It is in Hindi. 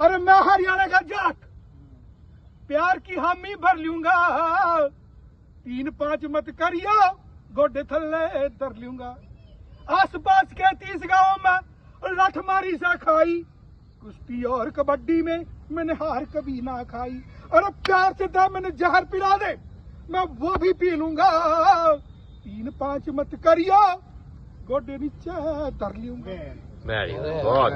अरे मैं हरियाणा का जाट। प्यार की हामी भर लूँगा। तीन पाँच मत करियो, गोडे थल्ले धर लूँगा। आस पास के तीस गाँव में मारी सा खाई। कुश्ती और कबड्डी में मैंने हार कभी ना खाई। अरे प्यार से था मैंने जहर पिला दे। मैं वो भी पी लूँगा। तीन पाँच मत करियो। गोडे नीचे धर लूँगा